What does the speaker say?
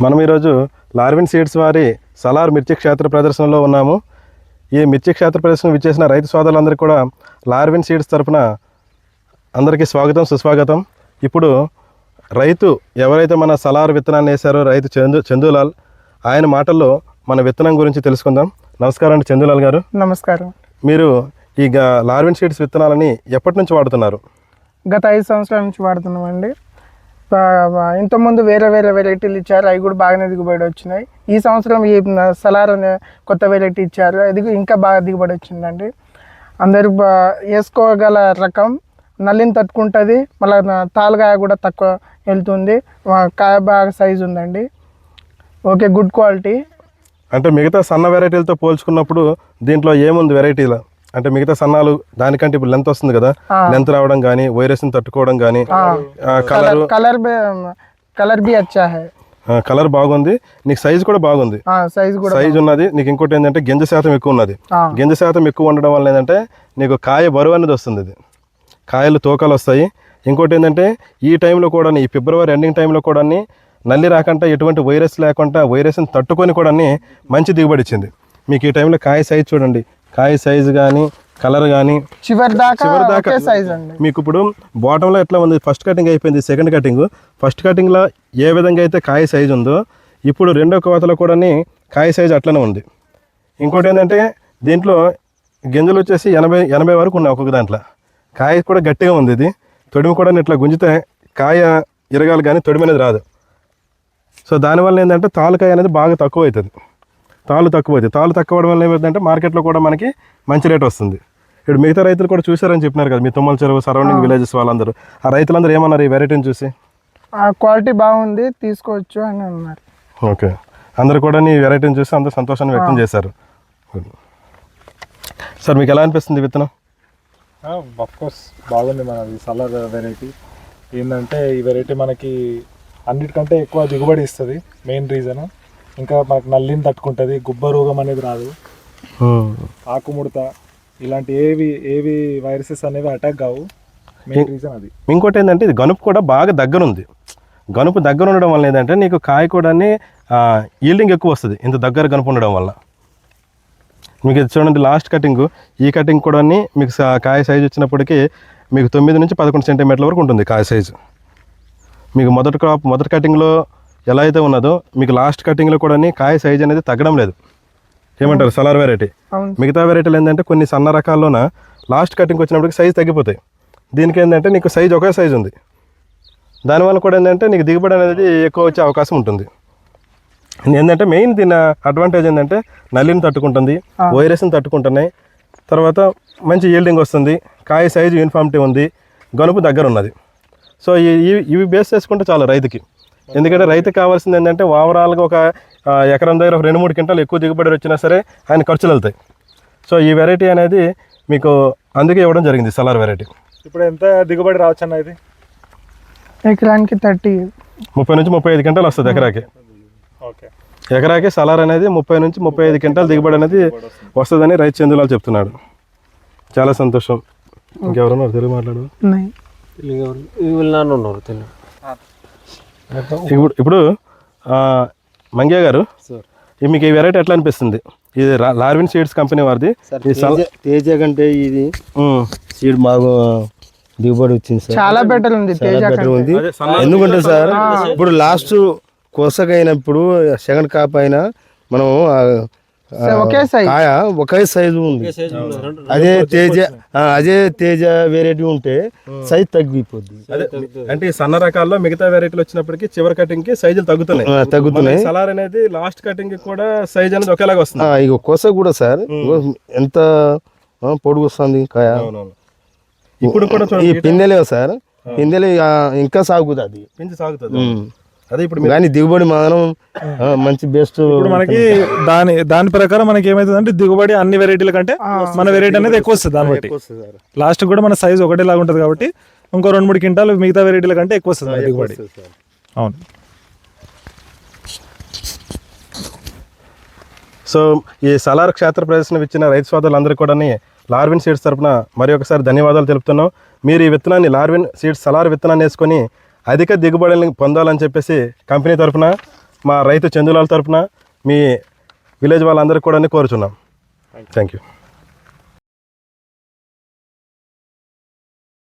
మనం ఈరోజు Larvin seeds వారి సలార్ మిర్చి క్షేత్ర ప్రదర్శనలో ఉన్నాము. ఈ మిర్చి క్షేత్ర ప్రదర్శన విచ్చేసిన రైతు సోదరులందరికీ కూడా లార్విన్ సీడ్స్ తరపున అందరికీ స్వాగతం సుస్వాగతం. ఇప్పుడు రైతు ఎవరైతే మన సలార్ విత్తనాన్ని వేశారో రైతు చందు చందులాల్ ఆయన మాటల్లో మన విత్తనం గురించి తెలుసుకుందాం. నమస్కారం అండి చందులాల్ గారు. నమస్కారం. మీరు ఈ గా- లార్విన్ సీడ్స్ విత్తనాలని ఎప్పటి నుంచి వాడుతున్నారు? గత ఐదు సంవత్సరాల నుంచి వాడుతున్నామండి. ఇంతకుముందు వేరే వేరే వెరైటీలు ఇచ్చారు. అవి కూడా బాగానే దిగుబడి వచ్చినాయి. ఈ సంవత్సరం ఈ సలార్ అనే కొత్త వెరైటీ ఇచ్చారు. అది ఇంకా బాగా దిగుబడి వచ్చిందండి. అందరు బా వేసుకోగల రకం. నల్లిని తట్టుకుంటుంది. మళ్ళీ తాలుగాయ కూడా తక్కువ వెళ్తుంది. కాయ బాగా సైజు ఉందండి. ఓకే గుడ్ క్వాలిటీ అంటే మిగతా సన్న వెరైటీలతో పోల్చుకున్నప్పుడు దీంట్లో ఏముంది వెరైటీలో అంటే మిగతా సన్నాలు దానికంటే ఇప్పుడు లెంత్ వస్తుంది కదా. లెంత్ రావడం కానీ వైరస్ని తట్టుకోవడం కానీ కలర్ కలర్ కలర్ బి అచ్చా హై. కలర్ బాగుంది. నీకు సైజ్ కూడా బాగుంది. సైజ్ కూడా సైజ్ ఉన్నది. నీకు ఇంకోటి ఏంటంటే గింజ శాతం ఎక్కువ ఉన్నది. గింజ శాతం ఎక్కువ ఉండడం వల్ల ఏంటంటే నీకు కాయ బరువు అనేది వస్తుంది ఇది. కాయలు తూకాలు వస్తాయి. ఇంకోటి ఏంటంటే ఈ టైంలో కూడా ఈ ఫిబ్రవరి ఎండింగ్ టైంలో కూడా నల్లి రాకుండా ఎటువంటి వైరస్ లేకుండా వైరస్ని తట్టుకొని కూడా మంచి దిగుబడి ఇచ్చింది. మీకు ఈ టైంలో కాయ సైజ్ చూడండి. కాయ సైజు కానీ కలర్ కానీ చివరి దాకా చివరి దాకా ఒకే సైజ్ అండి. మీకు ఇప్పుడు బాటంలో ఎట్లా ఉంది? ఫస్ట్ కటింగ్ అయిపోయింది సెకండ్ కటింగ్ ఫస్ట్ కటింగ్లో ఏ విధంగా అయితే కాయ సైజు ఉందో ఇప్పుడు రెండో కోతలో కూడా కాయ సైజు అట్లనే ఉంది. ఇంకోటి ఏంటంటే దీంట్లో గింజలు వచ్చేసి ఎనభై ఎనభై వరకు ఉన్నాయి ఒక్కొక్క దాంట్లో. కాయ కూడా గట్టిగా ఉంది ఇది. తొడిమి కూడా ఇట్లా గుంజితే కాయ ఇరగాలి కానీ తొడిమి అనేది రాదు. సో దానివల్ల ఏంటంటే తాలుకాయ అనేది బాగా తక్కువ అవుతుంది. తాలు తక్కువ అవుతుంది తాలు తక్కువ అవడం వల్ల ఏమవుతుందంటే మార్కెట్లో కూడా మనకి మంచి రేట్ వస్తుంది. ఇప్పుడు మిగతా రైతులు కూడా చూసారని చెప్పినారు కదా మీ తుమ్మల చెరువు సరౌండింగ్ విలేజెస్ వాళ్ళందరూ. ఆ రైతులందరూ ఏమన్నారు ఈ వెరైటీని చూసి? ఆ క్వాలిటీ బాగుంది తీసుకోవచ్చు అని అన్నారు. ఓకే. అందరు కూడా నీ వెరైటీని చూసి అందరూ సంతోషాన్ని వ్యక్తం చేశారు. సార్ మీకు ఎలా అనిపిస్తుంది విత్తనం? కోర్స్ బాగుంది మనది సలార్ వెరైటీ. ఏంటంటే ఈ వెరైటీ మనకి అన్నిటికంటే ఎక్కువ దిగుబడి ఇస్తుంది మెయిన్ రీజన్. ఇంకా మనకు నల్లిని తట్టుకుంటుంది గుబ్బ రోగం అనేది రాదు. ఆకుముడత ఇలాంటి ఏవి ఏవి వైరసెస్ అనేవి అటాక్ కావు. మెయిన్ రీజన్ అది. ఇంకోటి ఏంటంటే ఇది గనుపు కూడా బాగా దగ్గర ఉంది గనుపు దగ్గర ఉండడం వల్ల ఏంటంటే నీకు కాయ కూడా ఈల్డింగ్ ఎక్కువ వస్తుంది ఇంత దగ్గర గనుపు ఉండడం వల్ల. మీకు ఇది చూడండి లాస్ట్ కటింగ్ ఈ కటింగ్ కూడా మీకు కాయ సైజు వచ్చినప్పటికీ మీకు తొమ్మిది నుంచి పదకొండు సెంటీమీటర్ల వరకు ఉంటుంది కాయ సైజు మీకు మొదటి క్రాప్ మొదటి కటింగ్లో ఎలా అయితే ఉన్నదో మీకు లాస్ట్ కటింగ్లో కూడా కాయ సైజు అనేది తగ్గడం లేదు. ఏమంటారు? సలార్ వెరైటీ మిగతా వెరైటీలు ఏంటంటే కొన్ని సన్న రకాల్లోన లాస్ట్ కటింగ్ వచ్చినప్పటికి సైజ్ తగ్గిపోతాయి. దీనికి ఏంటంటే నీకు సైజ్ ఒకే సైజ్ ఉంది. దానివల్ల కూడా ఏంటంటే నీకు దిగుబడి అనేది ఎక్కువ వచ్చే అవకాశం ఉంటుంది. ఏంటంటే మెయిన్ దీని అడ్వాంటేజ్ ఏంటంటే నల్లిని తట్టుకుంటుంది వైరస్ని తట్టుకుంటున్నాయి. తర్వాత మంచి ఈల్డింగ్ వస్తుంది కాయ సైజు యూనిఫామిటీ ఉంది గనుపు దగ్గర ఉన్నది. సో ఇవి బేస్ చేసుకుంటే చాలు రైతుకి. ఎందుకంటే రైతుకి కావాల్సింది ఏంటంటే ఓవరాల్గా ఒక ఎకరం దగ్గర ఒక రెండు మూడు క్వింటాలు ఎక్కువ దిగుబడి వచ్చినా సరే ఆయన ఖర్చులు వెళ్తాయి. సో ఈ వెరైటీ అనేది మీకు అందుకే ఇవ్వడం జరిగింది సలార్ వెరైటీ. ఇప్పుడు ఎంత దిగుబడి రావచ్చు అన్న ఇది? ఎకరానికి థర్టీ. ముప్పై నుంచి ముప్పై ఐదు క్వింటాలు వస్తుంది ఎకరాకి. ఓకే. ఎకరాకి సలార్ అనేది ముప్పై నుంచి ముప్పై ఐదు క్వింటాల్ దిగుబడి అనేది వస్తుందని రైతు చందులాలు చెప్తున్నాడు. చాలా సంతోషం. ఇంకెవరన్నారు? తెలుగు మాట్లాడు వీళ్ళు ఉన్నారు తెలుగు. ఇప్పుడు ఇప్పుడు ఆ, మంగ్య గారు మీకు ఈ వెరైటీ ఎట్లా అనిపిస్తుంది? ఇది లార్విన్ సీడ్స్ కంపెనీ వారిది. తేజ కంటే ఇది. సీడ్ బాగా దిగుబడి వచ్చింది సార్. చాలా బెటర్ ఉంది బెటర్ ఉంది. ఎందుకంటే సార్ ఇప్పుడు లాస్ట్ కొసకైనప్పుడు సెకండ్ కాప్ అయినా మనం ఒకే. కాయ ఒకే సైజు ఉంది. అదే తేజ అదే తేజ వెరైటీ ఉంటే సైజ్ తగ్గిపోద్ది. అదే అంటే సన్న రకాల్లో మిగతా వెరైటీలు వచ్చినప్పటికీ చివరి కటింగ్కి సైజులు తగ్గుతున్నాయి. తగ్గుతున్నాయి. సలార్ అనేది లాస్ట్ కటింగ్కి కూడా సైజ్ అనేది ఒకేలాగా వస్తుంది. ఇగో కొస కూడా సార్ ఎంత పొడుగు వస్తుంది కాయ? ఇప్పుడు కూడా ఈ పిందెలే సార్ పిందెలు ఇంకా సాగుతుంది. అది పెంచి సాగుతుంది అదే ఇప్పుడు కానీ దిగుబడి మాత్రం మంచి బెస్ట్ ఇప్పుడు మనకి దాని దాని ప్రకారం మనకి ఏమైతుంది అంటే దిగుబడి అన్ని వెరైటీల కంటే మన వెరైటీ అనేది ఎక్కువ వస్తుంది దాన్ని బట్టి. లాస్ట్ కూడా మన సైజ్ ఒకటేలాగా ఉంటుంది కాబట్టి ఇంకో రెండు మూడు క్వింటాలు మిగతా వెరైటీల కంటే ఎక్కువ వస్తుంది దిగుబడి. అవును. సో ఈ సలార్ క్షేత్ర ప్రదర్శన ఇచ్చిన రైతు సోదరులందరికీ కూడా లార్విన్ సీడ్స్ తరపున మరి ఒకసారి ధన్యవాదాలు తెలుపుతున్నాం. మీరు ఈ విత్తనాన్ని లార్విన్ సీడ్స్ సలార్ విత్తనాన్ని వేసుకొని అధిక దిగుబడులను పొందాలని చెప్పేసి కంపెనీ తరపున మా రైతు చందులాల తరపున మీ విలేజ్ వాళ్ళందరికీ కూడా కోరుచున్నాం. Thank you